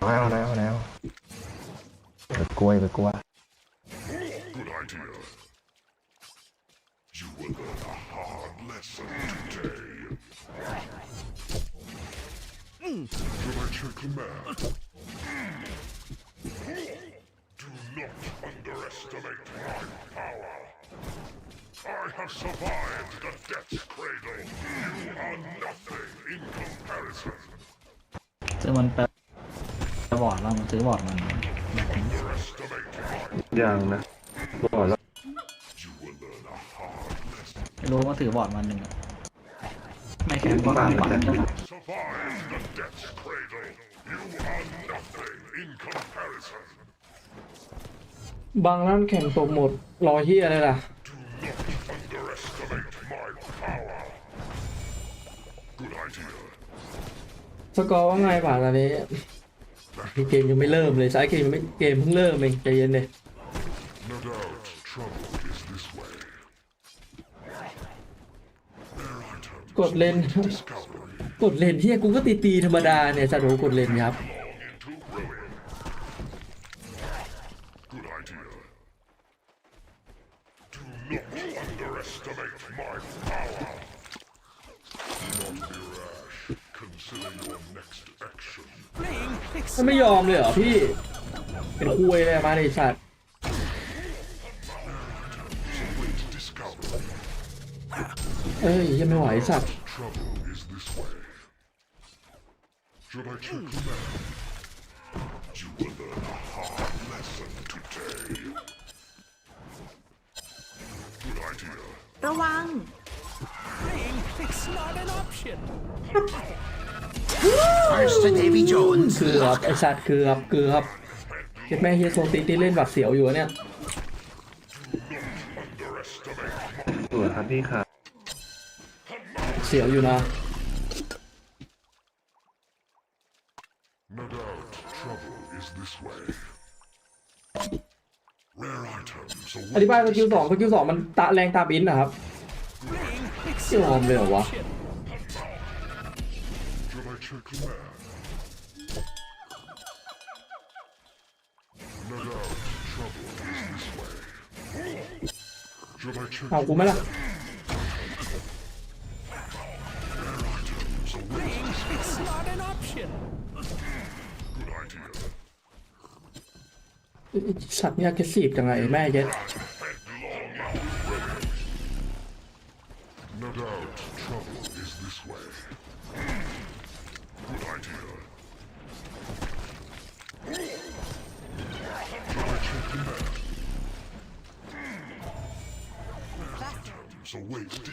เอาแล้วเอาแล้วไปกลัวไปกลัว Good idea. You will learn a hard lesson today. Should I check the map? Do not underestimate my power. I have survived the death's cradle. You are nothing in comparison. ซื้อมันไป บอร์ดเรามันซื้อบอร์ดมัน Underestimate my. อย่างนะบอกแล้ว You will learn a hard lesson. ไม่รู้ว่าถือบอร์ดมันหนึ่งอะไม่แข็งก็ข้างฝันก็ Survived the death's cradle. You are nothing in comparison. บางร้านแข่งตกหมด รอเฮียอะไรล่ะ Do not underestimate my power. Good idea. สกอร์ว่าไงผ่านตอนนี้ เกมยังไม่เริ่มเลยสายเกมยังไม่เกมเพิ่งเริ่มเองใจเย็นเลยกดเลนกดเลนเฮียกูก็ตีตีธรรมดาเนี่ยสัตว์โหกดเลนครับ คุยเลยมาดิสัตว์ Await discovery. เอ้ยยังไม่ไหวสัตว์ Trouble is this way. Should I check the map? You will learn a hard lesson today. Good idea. ระวัง It's not an option. First to Davy Jones. เกือบไอสัตว์เกือบเกือบ เจ็บแม่เฮียโซตีตีเล่นแบบเสียวอยู่อะเนี่ย Underestimate สวยครับพี่ค่ะเสียวอยู่นะ No doubt trouble is this way. Rare items อธิบายส await กิลสองสกิลสองมันตะแรงตามอินนะครับ It's ยอมเลยเหรอวะ เอากูไหมล่ะสัตว์นี่ยแกสีบยังไงแม่เย็ด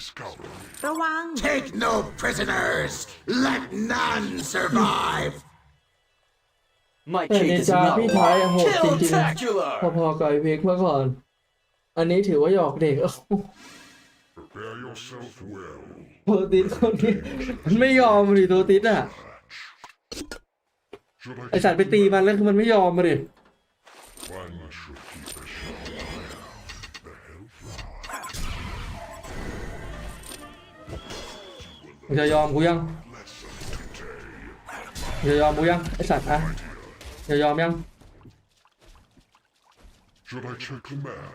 discovery. ระวัง Take no prisoners. Let none survive. My แต่ cake เน is จา not พี่ท้ายอะโหดจริง Killtacular! ๆ พอๆกับไอเวกเมื่อก่อน อันนี้ถือว่าหยอกเด็กโอ้โห Prepare yourself well. โทติสคนนี้มันไม่ยอมมาดิโทติสอะ Should I ไอสัตว์ไปตีมันแล้วคือมันไม่ยอมมาดิ One should keep a sharp eye out. The hellflower มึงจะยอมกูยัง lesson today. มึงจะยอมกูยังไอสัตว์อ่ะจะยอมยัง Should I check the map?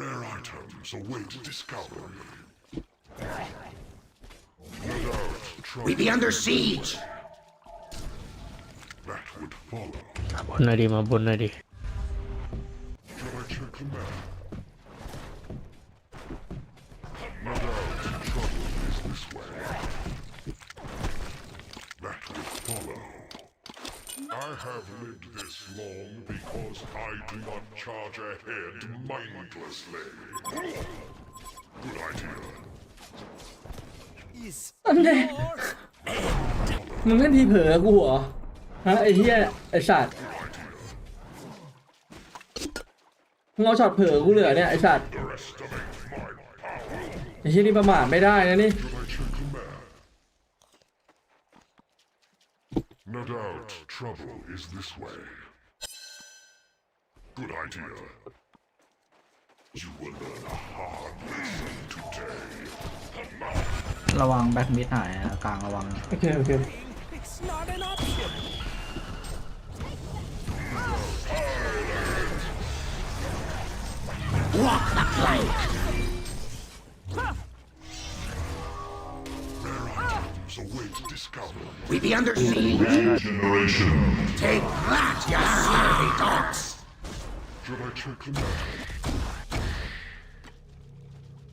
Rare items await discovery. No doubt trouble We be under siege. that would follow. บนหน่อยดิมาบนหน่อยดิ Should I check the map? Have lived this long because I do not charge ahead mindlessly. Good idea. Is อันเนี้ยมึงเล่นทีเผลอกูเหรอฮะไอเฮียไอสัตว์มึงเอาช็อตเผลอกูเหลือเนี่ยไอสัตว์ Underestimate my power. ไอเฮียนี่ประมาทไม่ได้นะนี่ trouble is this way. Good idea. You will learn a hard lesson today. ระวังแบ็กมิดหายนะกลางระวัง โอเคโอเค It's not an option. Walk the plank. So wait discovery. We be under siege. Generation. Take that, you slurry dogs. Should I check the map?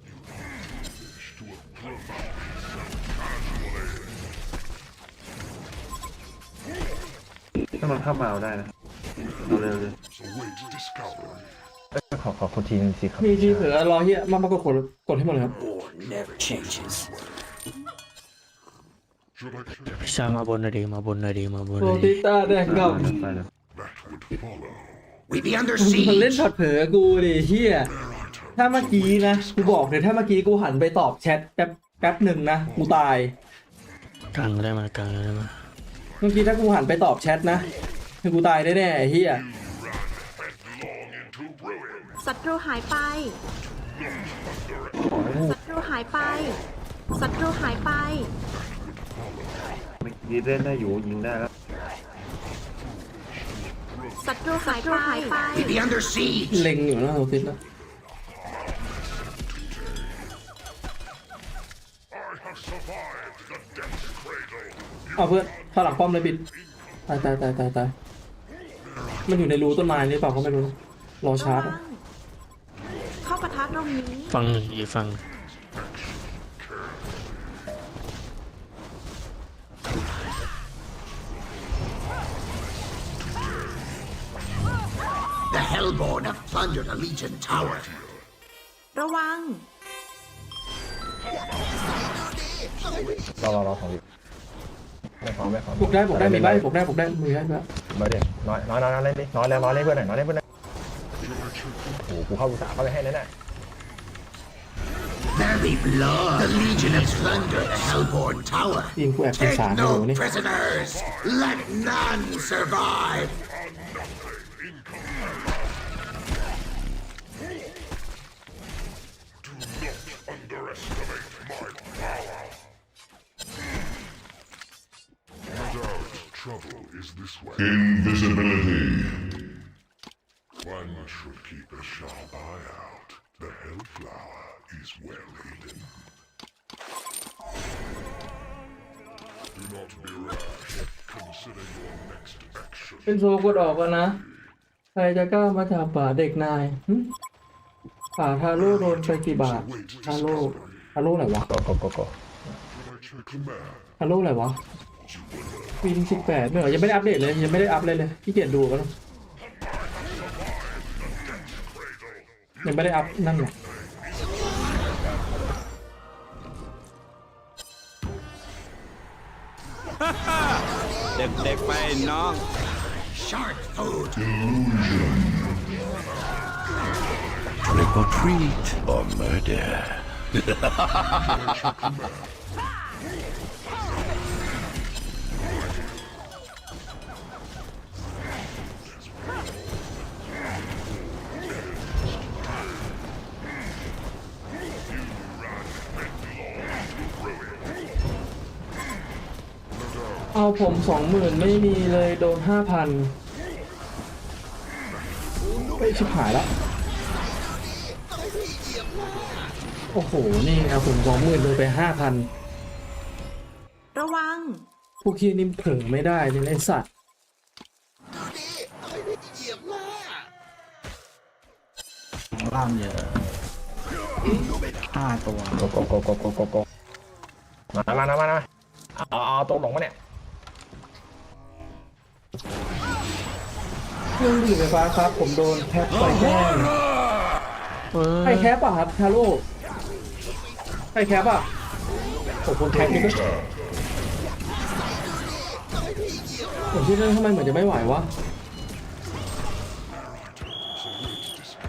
You wish to a profound casually. ถ้ามันเข้ามาเอาได้นะเอาเร็วเลย So wait discovery. เอ้ยขอขอคนทีนึงสิครับ มีทีเสือรอเฮียมามากดกดกดให้หมดเลยครับ War never changes. ชายมาบนหน่อยดิมาบนหน่อยดิมาบนหโรน่อยติดิต้าแดงกับ ไปแล้ว that would follow? We be under มันเล่น siege. ช็อตเผลอกูดิเฮียถ้าเมื่อกี้นะ กูบอกเลยถ้าเมื่อกี้กูหันไปตอบแชทแป๊บแป๊บหนึ่งนะ กูตาย กลางได้มากลางได้มาเมื่อกี้ถ้ากูหันไปตอบแชทนะคือกูตายแน่ๆไอ้เฮีย Headlong into ruin. ศัตรูหายไป ศัตรูหายไป ศัตรูหายไป เมื่อกี้เล่นได้อยู่ยิงได้แล้วศัตรูหายไปหายไป We be under siege. เล็งอยู่นะโรติต้า I have survived the death cradle. เอาเพื่อนข้างหลังป้อมเลยบิดตายตายตายตายตายมันอยู่ในรูต้นไม้หรือเปล่าก็ไม่รู้นะรอชาร์จระวัอะงเข้าปะทะตรงนี้ ฟังหนึ่งอีกฟัง The Hellborn have plundered a Legion tower. ระวัง รอรอรอของดิไม่พร้อมไม่พร้อมบุกได้บุกได้มีใบบุกได้บุกได้มือได้ปะมาดิน้อยน้อยน้อยน้อยเล่นดิน้อยแล้วน้อยเล่นเพื่อนหน่อยน้อยเล่นเพื่อนหน่อยโอ้โหกูเข้าอุตสาห์เข้าไปให้แน่แน่ There be blood. The Legion have plundered the Hellborn tower. ยิงกูแอบเป็น Take สารอยู่ no นี่ prisoners. Let none survive. Trouble is this way. Invisibility. One should keep a sharp eye out. The Hellflower is well hidden. Do not be rash. Consider your next action. เป็นโซกดออกแล้วนะ ใครจะกล้ามาจับป่าเด็กนายหึป่าทาโร่โดนไปกี่บาท ทาโร่ทาโร่ไหนวะๆก็ก็ก็ก็ Should I check the map? ทาโร่ไหนวะ ปีนสิบแปดไม่เหรอยังไม่ได้อัปเดตเลยยังไม่ได้อัปเลยเลยขี้เกียจดูกันแล้วยังไม่ได้อัพนั่นหรอกเด็กๆไปน้อง Shark food. Trick or treat or murder. เอาผมสองหมื่นไม่มีเลยโดนห้าพันไปชิบหายแล้ว โอ้โห นี่เอาผมสองหมื่นโดนไปห้าพันระวัง พวกขี้ยนี่เผลอไม่ได้เลยนะไอสัตว์ ล่างเยอะห้าตัว โกโกโกโกโกโกโกมามามามามาเอาเอาตรงหลงมาเนี่ย เครื่องดื่มไฟฟ้าครับ ผมโดนแคปไฟแห้งเอ้ยใครแคปอะครับทาโร่ใครแคปอะโอ้คนแคปนี่ก็ผมที่นั่นทำไมเหมือนจะไม่ไหววะ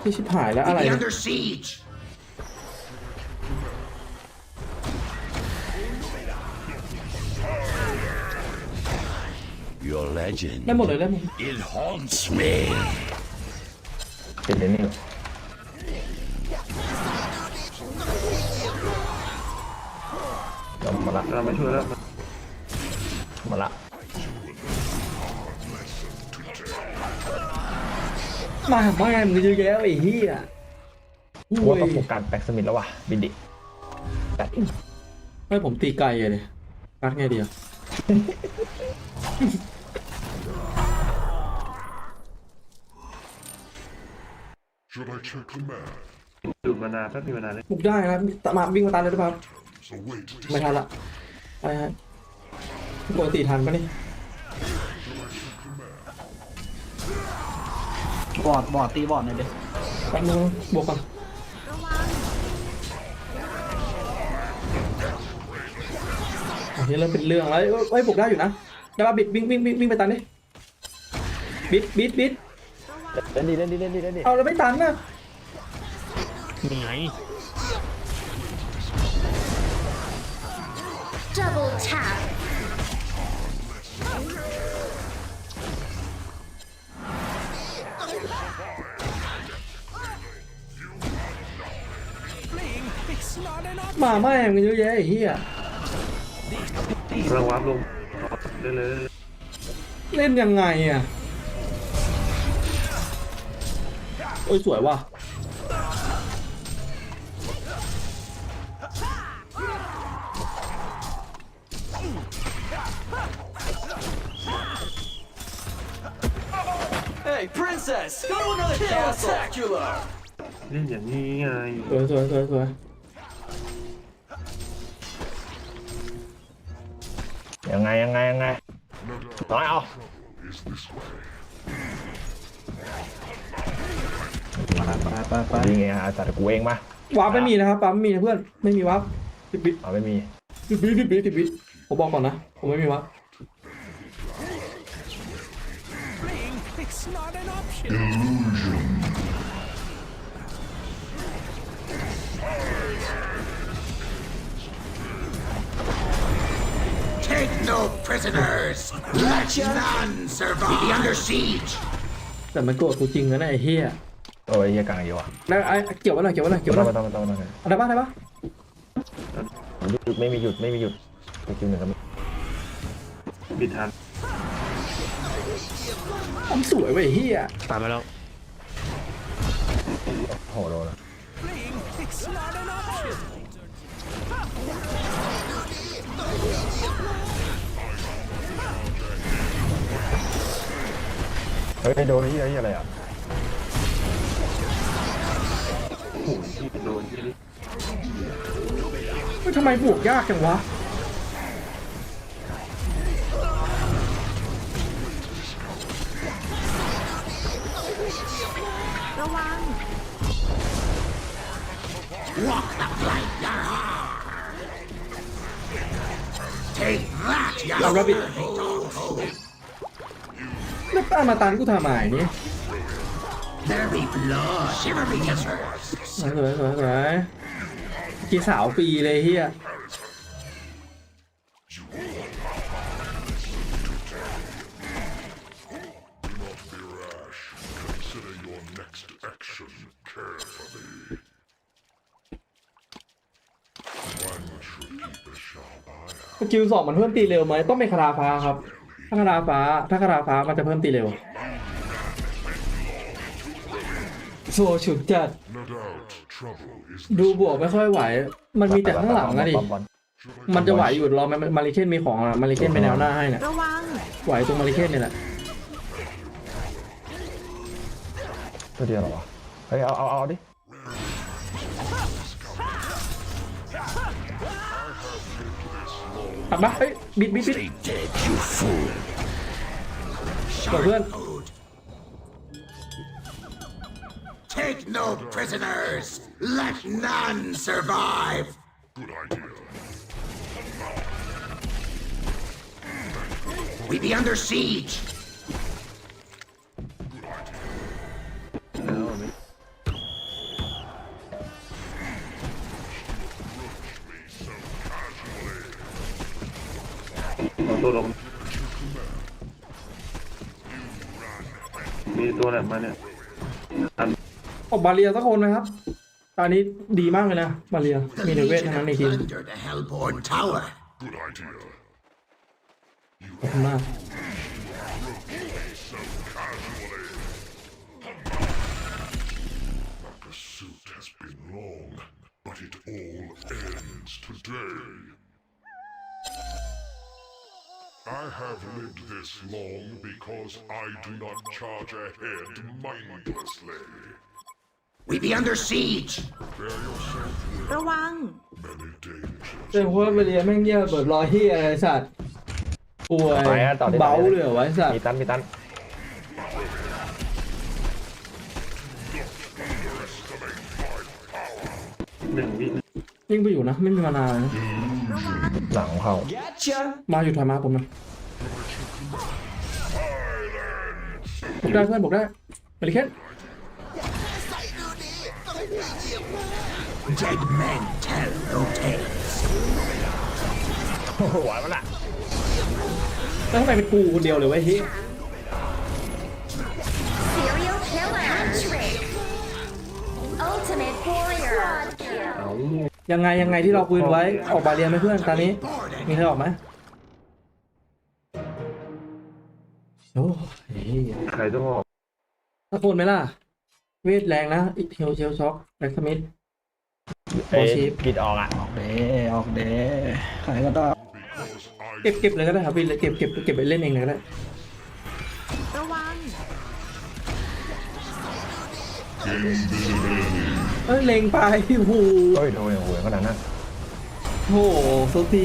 ที่ชิบหายแล้ว We อะไร your legend. ได้หมดเลยได้หมด It haunts me. เป็นเลยเนี่ยเรามาละเรามาช่วยแล้วมาละมาหาแม่มึเยอะแยะไอ้เหี้ยกูว่าต้องโฟกัสแบ็กสมิธแล้ววะบินดิจัดให้ผมตีไกลเลยนัดไงเดียว Should I check the map? ดูดมานานแป๊บนึงมานานเลยบุกได้ครับตามมาวิ่งมาตามเลยได้ป่ะครับ So wait to ไม่ทันละไปฮะปกติทันปะนี่บอดบอดตีบอดหน่อยดิแป๊บนึงบวกก่อนระวังอันนี้เริ่มเป็นเรื่องแล้วเอ้ยเอ้ยบุกได้อยู่นะได้ป่ะบิดวิ่งวิ่งวิ่งวิ่งไปตันดิบิดบิดบิด เล่นดีเล่นดีเล่นดีเล่นดีเอาแล้วไม่ตันนะนี่ไง double tap มาแม่งมันเยอะแยะไอ้เหี้ยกำลังวาร์ปลงเล่นเลยเล่นยังไงอะ โอ้ยสวยว่ะเฮ้ย princess go to another spectacular เล่นอย่างนี้ไงสวยสวยสวยสวยยังไงยังไงยังไง no doubt น้อยเอา is this way. ไปไปไปดีไงอาจารย์กูเองมาวับไม่มีนะครับปั๊มไม่มีนะเพื่อน ไม่มีวับติดบิดเอาไม่มีติดบิดติดบิดติดบิดผมบอกก่อนนะ ผมไม่มีวับ It's not an option. Take no prisoners. Let none survive. Be under siege. แต่มันโกรธกูจริงนะเนี่ยไอ้เหี้ย โอ้ยเฮียกลางอยู่อะแล้วไอ้เกี่ยวไว้หน่อยเกี่ยวไว้หน่อยเกี่ยวไม่ไว้หต้น่อองยไม่ต้องไม่ต้องไม่ต้องเอาได้ปะได้ปะหยุดไม่มีหยุดไม่มีหยุดสกิลหนึ่งก็มีบิดทันปั๊มสวยเว้ยไอ้เหี้ยตามมาแล้วโหโดนละ It's not an option. เฮ้ยโดนที่อะไรอะ โดนที่นี่เฮ้ยทำไมบวกยากจังวะระวัง Walk the plank, Yarha. Take that, เรา Yarha. ระบิดแล้วป้ามาตันกูทำไมนี่ There be blood. Shiver me kisses. สวยสวยสวยสวยกี่สาวปีเลยเฮีย Do not be rash. Consider your next action carefully. One should keep a sharp eye สกิลสองมันเพิ่มตีเร็วไหมต้องเป็นคาราฟ้าครับ ถ้าคาราฟ้า ถ้าคาราฟ้ามันจะเพิ่มตีเร็ว โซฉุดจัด No doubt, trouble is ดูบวกไม่ค่อยไหว มันมีแต่ข้างหลังนะดิบอลบอลมันจะไหวอยู่รอมันมาริเคนมีของอะมาริเคนเป็นแนวหน้าให้เนี่ยระวังไหวตรงมาริเคนนี่แหละตัวเดียวเหรอวะเฮ้ยเอาเอาเอาดิตัดมาเฮ้ยบิดบิดบิด Dead, you fool. เปิดเพื่อน Take no prisoners! Let none survive! Good idea. We be under siege! Hold on. Need to do that, man. ออกบาเรียสักคนนะครับตอนนี้ดีมากเลยนะบาเรีย The มีเดเวท Legion ทั้งนั้น have ในทีม plundered the Hellborn Tower. Good idea. ขอบคุณมาก pursuit has been long, but it all ends today. I have lived this long because I do not charge ahead mindlessly. We be under siege. Bear yourself ระวัง many dangers. เรื่องว่าไปเรียนแม่งเยี่ยเบิดรอยที่อะไรสัตว์ป่วยไปอะต่อดิเบาต่อดิเลยเหรอวะไอ้สัตว์มีตันมีตันหนึ่งวิยิ่งไปอยู่นะ ไม่มีมานานนะหลังเขา Gotcha! มาอยู่ถอยมาผมนะบอกได้เพื่อนบอกได้ไปเลย Dead men tell no tales. โอ้โหไหวมันละแล้วทำไมเป็นกูคนเดียวเลยวะไอ้เฮ้ย serial killer trick ultimate warrior เอายังไงยังไงที่เราคุยกันไว้ ออกบาเรียนไหมเพื่อนตอนนี้ มีใครออกไหมโอ้ยเฮ้ยใครต้องออก ถ้าคนไหมล่ะ เวทแรงนะ อีเทลเชลช็อกแบ็กสมิธเอ้ย โอชิปกิดออกอะเด้ออกเด้ใครก็ได้ Because I เก็บเก็บเลยก็ได้ครับพี่เก็บเก็บเก็บไปเล่นเองเลยก็ได้ระวังเอ้ยเล็งไปโอ้โหเฮ้ยโดนอย่างหัวขนาดนั้นโอ้โหโซที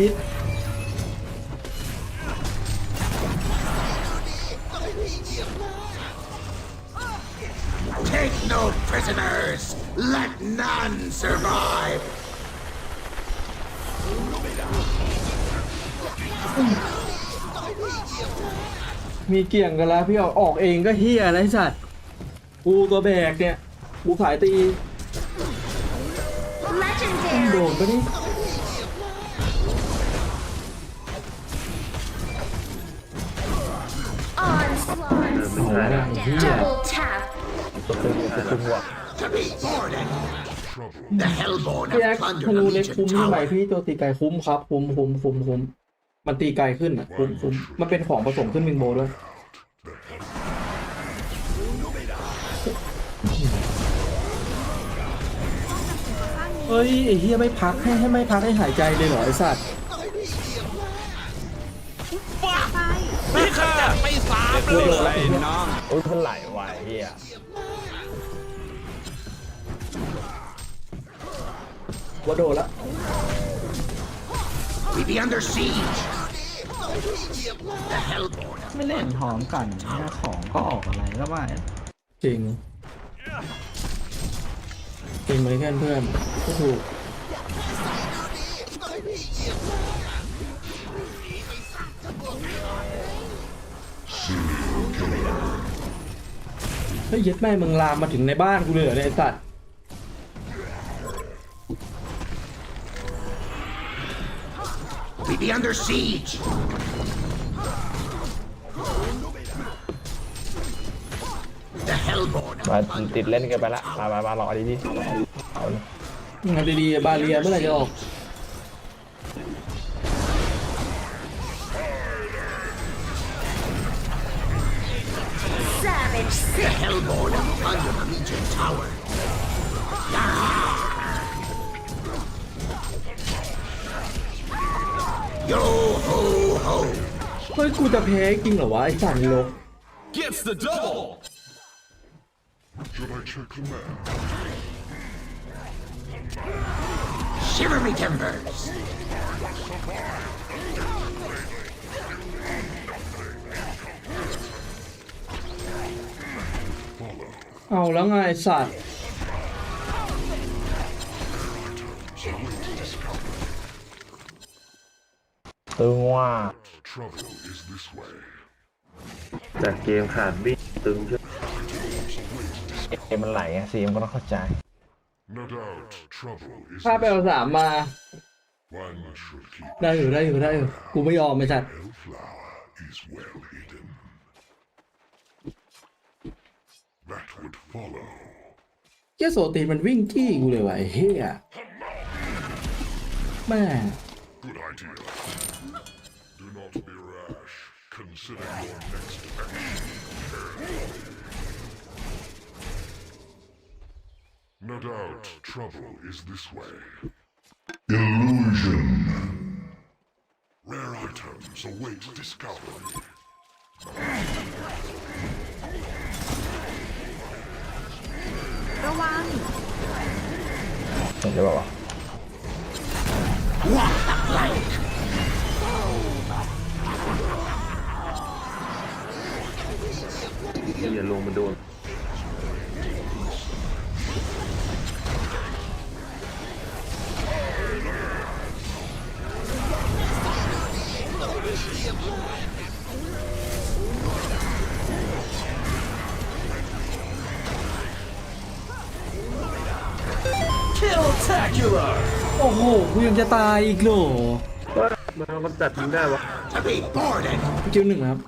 Take no prisoners. Let none survive. มีเกี่ยงกันแล้วพี่เอาออกเองก็เฮียอะไรสัตว์กูตัวแบกเนี่ยกูสายตีโด legendary นปะนี่ onslaught เดินไม่ได้เฮีย double tap ตัวตึงตัวตึงหัว To be born and the Hellborn พี่แอ๊ have ก plundered ธ the นูเล็ก Legion คุ้มใช่ไหม Tower. พี่ตัวตีไกลคุ้มครับคุ้มคุ้มคุ้มคุ้มมันตีไกลขึ้นอะคุ้มคุ้มมันเป็นของผสมขึ้นวิงโบด้วยเฮ้ยไอ้เฮียไม่พักให้ให้ไม่พักให้หายใจเลยเหรอไอ้สัตว์นี่ค่ะไปสามเลยน้อง โอ้ยเท่าไหร่วะไอ้เฮีย ว่าโดนละ We be under siege. The Hellborn ไม่เล่นหอมกันเนี่ยของก็ออกอะไรก็ว่าจริง จริงเลยแค่เพื่อนก็ถูกเฮ้ยเย็ดแม่มึงลามมาถึงในบ้านกูเลยเหรอเนี่ยไอ้สัตว์ be under siege. The Hellborn มาติดเล่นกันไปละมามามาหลอกดีดีเอาเลย งานดีๆบาเรียเมื่อไหร่จะออก savage The six Hellborn have plundered the Legion Tower. Yo ho ho! เฮ้ยกูจะแพ้จริงเหรอวะไอ้สัตว์โลก Gets the double! Should I check the map? Shiver me timbers! เอาแล้วไงไอ้สัตว์ ตึงว่า Trouble is this way. จากเกมขาดวิ่งตึงใช่ไหมเกมมันไหลไงซีมก็ต้องเข้าใจ No doubt, trouble is ถ้าไปเอาสามมา one should keep ได้อยู่ได้อยู่ได้อยู่กูไม่ยอมไอ้สัตว์ Hellflower is well hidden. That would follow. เจ้าโซตีมันวิ่งจี้กูเลยว่ะไอ้เฮียแม่ Good idea. Do not be rash. Consider your next action carefully. No doubt trouble is this way. Illusion. Rare items await discovery. ระ Walk the plank. ยังจะตายอีกเหรอมันมันจัดทิ้งได้วะ To be boarded. คิวหนึ่งนะครับ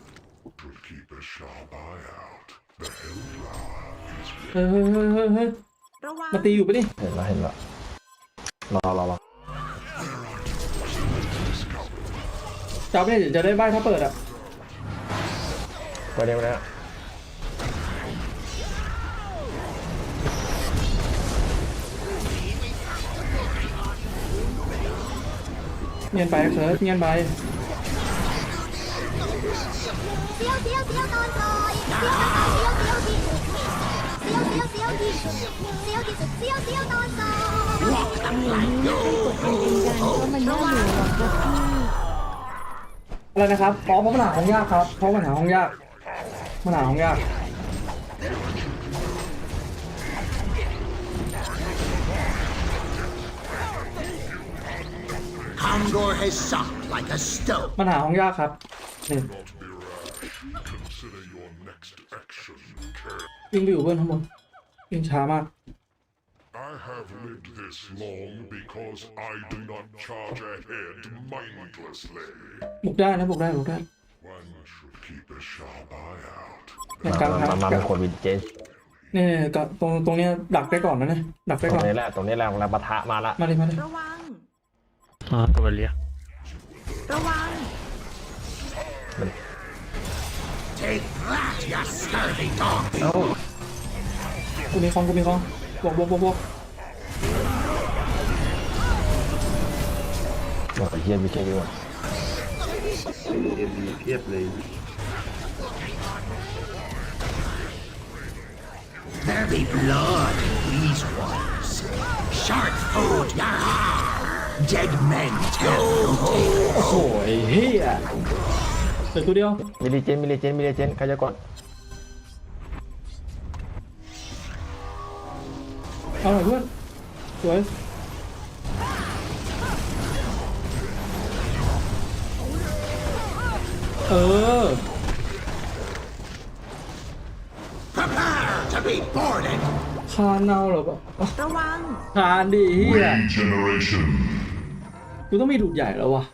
Should keep a sharp eye out. The Hellflower is เฮ้ยเฮ้ยเฮ้ยเฮ้ยเฮ้ยระวังมาตีอยู่ปะนี่เห็นละเห็นละรอรอรอจับเนี่ยเดี๋ยวจะได้ใบถ้าเปิดอะไปเดี๋ยวนะ สียวเสียวตอนซอย Walk the plank. อะไรนะครับอ๋อเพราะปัญหาของยากครับเพราะปัญหาของยากปัญหาของยาก Kongor has sunk like a stone. ปัญหาของยากครับนี่ not be rash. Consider your next action care. วิ่งไปอยู่เพื่อนข้างบนวิ่งช้ามาก I have lived this long because I do not charge ahead mindlessly. บุกได้นะบุกได้บุกได้ One should keep a sharp eye out. เนี่ยมากลางมาทางมาเป็นคนวินเจนเนี่ยเนี่ยกับตรงตรงเนี้ยดักได้ก่อนนะเนี่ยดักตได้รก่องนนี้แหละตรงนี้แหละแรงปะทะมาละมาเลยมาเลยระวัง อ๋อตัวเลียระวัง Take that, you scurvy dog. กูมีคองกูมีคองบวกบวกบวกบวกโอ้ยเฮียมีแค่นี้วะเอ็มดีเพียบเลย There be blood in these waters. Shark food, yah! Dead men tell no tales. โอ้โหไอ้เฮียเหลือตัวเดียวมิลลิเจนมิลลิเจนมิลลิเจนใครจะกดเอาหน่อยเพื่อนสวยเออ Prepare to be boarded. คานเนาเหรอปะระวัง คานดิเฮีย Regeneration. กูต้องมีดูดใหญ่แล้ววะ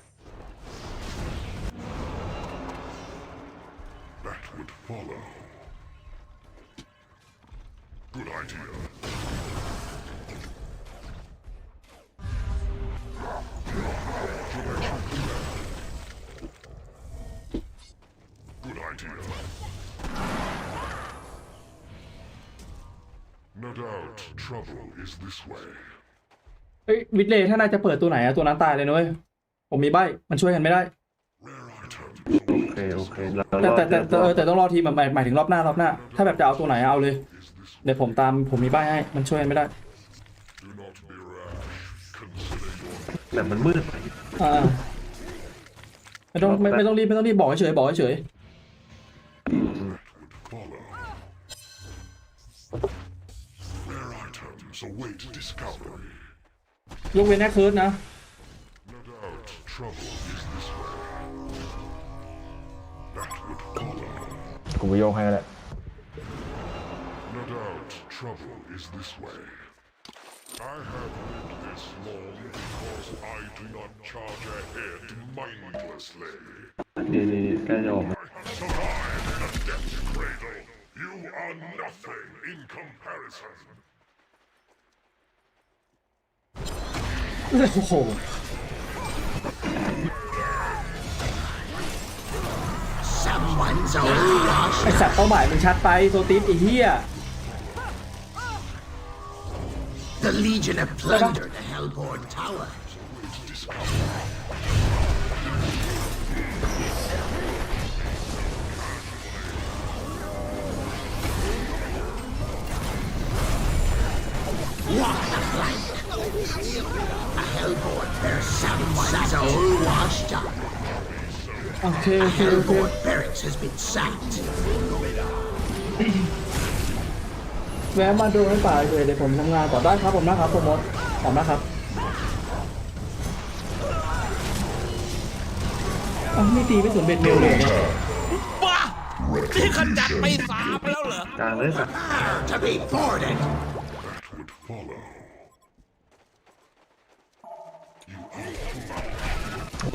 วิดเลย์ถ้านายจะเปิดตัวไหนอะตัวนั้นตายเลยนุ้ยผมมีใบมันช่วยกันไม่ได้ Rare items โอเค โอเคเราแต่รอแต่ดแต่แต่เออแต่ต้องรอทีมแบบหมายหมายถึงรอบหน้ารอบหน้า ถ้าแบบจะเอาตัวไหนเอาเลย เดี๋ยวผมตามผมมีใบให้ มันช่วยกันไม่ได้ do not be rash. Consider your แบบมันมืดไปอ่าไม่ต้องไม่ไม่ต้องรีบไม่ต้องรีบบอกเฉยๆบอกเฉย follow. Rare items await discovery. ๆยกเว้นแอคเคิร์ดนะ No doubt trouble is this way. That would follow. กูไปโยกให้ก็ได้ No doubt trouble is this way. I have lived this long because I do not charge ahead mindlessly. นี่นี่นี่ใกล้จะออกมา I have survived in a death's cradle. You are nothing in comparison. โอ้โห Someone's only ไอสัตว์เป้าหมายมันชัดไปโซติสไอ้เหี้ย The Legion have plundered the Hellborn Tower. Walk the โอเคโอเคโอเค Hellborn barracks has been sacked. แวะมาดูให้ป่าเฉยเดี๋ยวผมทำงานต่อได้ครับผมนะครับผมมดขอบนะครับอ้าวไม่ตีไม่สนเบ็ดเร็วเลยนี่ยว้านี่ขจัดไปสามแล้วเหรอ กลางเลยสัตว์ to be boarded. would follow.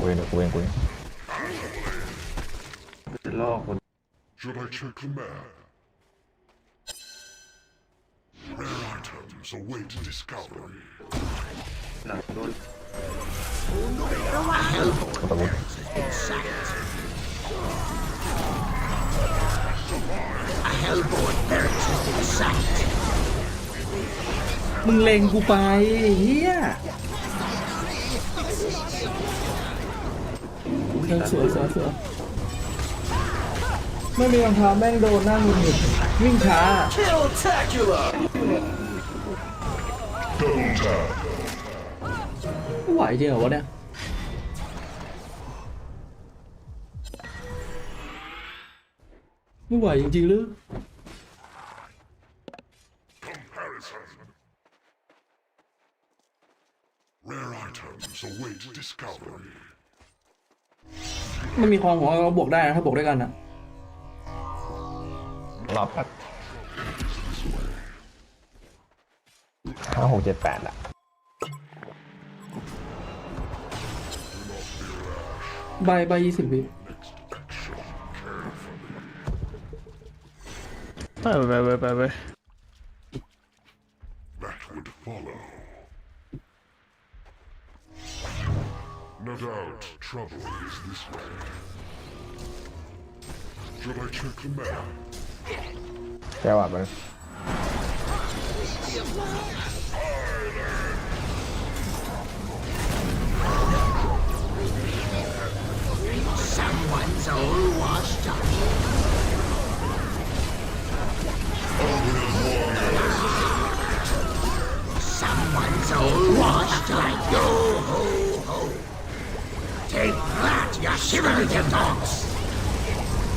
กูเองเดี๋ยวกูเองกูเองจะล่อคน Should I check the map? Rare items await discovery. หลังโดน A Hellborn ตะบุ barracks has been sacked. A Hellborn barracks has been sacked. มึงเลงกูไปเฮีย เออสวยสวยสวยไม่มีรองเท้าแม่งโดนนั่งหงุดหงิดวิ่งช้าไม่ไหวจริงเหรอวะเนี่ยไม่ไหวจริงๆหรือ Comparison. Rare items await discovery. มันมีความหัวเราบวกได้นะถ้าบวกด้วยกันนะรอบแป๊บห้าหกเจ็ดแปดอะใบใบยี่สิบวิไปไปไปไปไป That would follow. No doubt trouble is this way. Should I check the map? แก้วอะมัน Someone's all washed up. Someone's all washed up. Yo ho ho. Take that, you shivering dogs!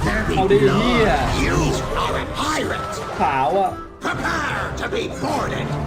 There be blood. You are a pirate! Power! Prepare to be boarded!